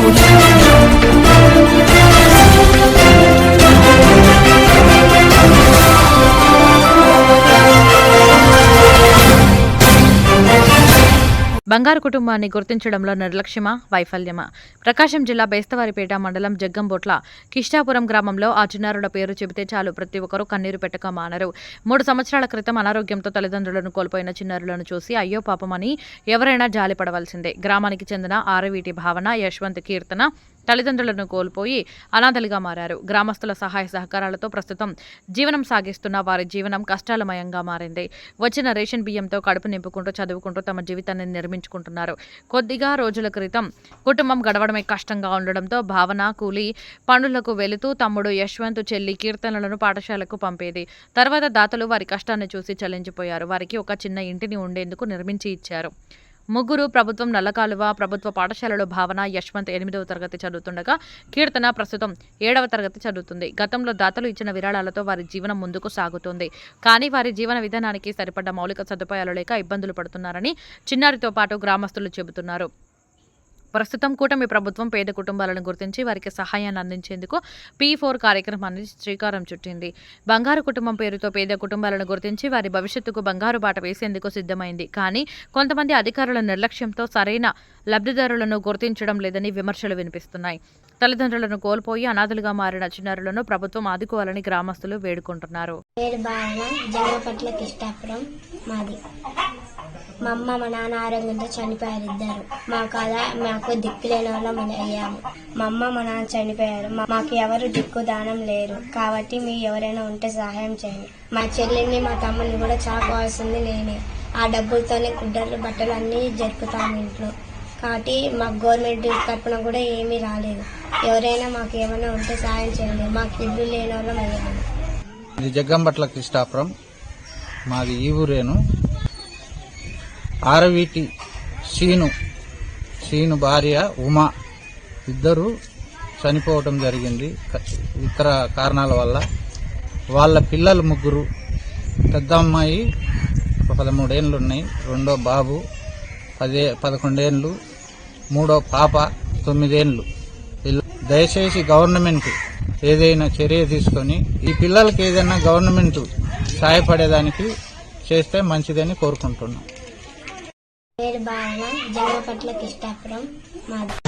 Saúde. బంగారు కుటుంబాన్ని గుర్తించడంలో నిర్లక్ష్యమా? వైఫల్యమా? ప్రకాశం జిల్లా బేస్తవారిపేట మండలం జగ్గంబొట్ల కిష్టాపురం గ్రామంలో ఆ చిన్నారుల పేరు చెబితే చాలు ప్రతి ఒక్కరూ కన్నీరు పెట్టక మానరు మూడు సంవత్సరాల క్రితం అనారోగ్యంతో తల్లిదండ్రులను కోల్పోయిన చిన్నారులను చూసి అయ్యో పాపమని ఎవరైనా జాలిపడవలసిందే. గ్రామానికి చెందిన ఆరవీటి భావన యశ్వంత్ కీర్తన తల్లిదండ్రులను కోల్పోయి అనాథలుగా మారారు. గ్రామస్తుల సహాయ సహకారాలతో ప్రస్తుతం జీవనం సాగిస్తున్న వారి జీవనం కష్టాలమయంగా మారింది. వచ్చిన రేషన్ బియ్యంతో కడుపు నింపుకుంటూ చదువుకుంటూ తమ జీవితాన్ని నిర్మించుకుంటున్నారు. కొద్దిగా రోజుల క్రితం కుటుంబం గడవడమే కష్టంగా ఉండడంతో భావన కూలి పనులకు వెళుతూ తమ్ముడు యశ్వంత్ చెల్లి కీర్తనలను పాఠశాలకు పంపేది. తర్వాత దాతలు వారి కష్టాన్ని చూసి చలించిపోయారు. వారికి ఒక చిన్న ఇంటిని ఉండేందుకు నిర్మించి ఇచ్చారు. ముగ్గురు ప్రభుత్వం నల్లకాలువ ప్రభుత్వ పాఠశాలలో భావన యశ్వంత్ ఎనిమిదవ తరగతి చదువుతుండగా కీర్తన ప్రస్తుతం ఏడవ తరగతి చదువుతుంది. గతంలో దాతలు ఇచ్చిన విరాళాలతో వారి జీవనం ముందుకు సాగుతుంది. కానీ వారి జీవన విధానానికి సరిపడ్డ మౌలిక సదుపాయాలు లేక ఇబ్బందులు పడుతున్నారని చిన్నారితో పాటు గ్రామస్తులు చెబుతున్నారు. ప్రస్తుతం కూటమి ప్రభుత్వం పేద కుటుంబాలను గుర్తించి వారికి సహాయాన్ని అందించేందుకు పీ ఫోర్ కార్యక్రమాన్ని శ్రీకారం చుట్టింది. బంగారు కుటుంబం పేరుతో పేద కుటుంబాలను గుర్తించి వారి భవిష్యత్తుకు బంగారు బాట వేసేందుకు సిద్ధమైంది. కానీ కొంతమంది అధికారుల నిర్లక్ష్యంతో సరైన లబ్ధిదారులను గుర్తించడం లేదని విమర్శలు వినిపిస్తున్నాయి. తల్లిదండ్రులను కోల్పోయి అనాథలుగా మారిన చిన్నారులను ప్రభుత్వం ఆదుకోవాలని గ్రామస్తులు వేడుకుంటున్నారు. మాది. మా అమ్మ మా నాన్న ఆరోగ్యంతో చనిపోయారు ఇద్దరు మా అలా మాకు దిక్కు లేని వాళ్ళం అయ్యాము. మా అమ్మ మా నాన్న చనిపోయారు. మాకు ఎవరు దిక్కు దానం లేరు. కాబట్టి మీ ఎవరైనా ఉంటే సహాయం చేయండి. మా చెల్లిని మా తమ్ముని కూడా చాకోవాల్సింది నేనే. ఆ డబ్బులతోనే గుడ్డలు బట్టలు అన్నీ జరుపుతాము ఇంట్లో. కాబట్టి మాకు గవర్నమెంట్ తరపున కూడా ఏమీ రాలేదు. ఎవరైనా మాకు ఏమైనా ఉంటే సహాయం చేయండి. మాకు ఇల్లు లేని వాళ్ళం అయ్యాము. ఇది జగ్గంబట్ల కృష్ణాపురం. మాది ఈ ఊరేను. ఆరవీటి శీను శీను భార్య ఉమా ఇద్దరు చనిపోవటం జరిగింది. ఇతర కారణాల వల్ల వాళ్ళ పిల్లలు ముగ్గురు పెద్ద అమ్మాయి పదమూడేళ్ళు ఉన్నాయి రెండో బాబు పదే పదకొండేళ్ళు మూడో పాప తొమ్మిదేళ్ళు. దయచేసి గవర్నమెంట్ ఏదైనా చర్య తీసుకొని ఈ పిల్లలకి ఏదైనా గవర్నమెంట్ సహాయపడేదానికి చేస్తే మంచిదని కోరుకుంటున్నాం. పేరు భావన జగపట్ల కృష్ణాపురం మాది.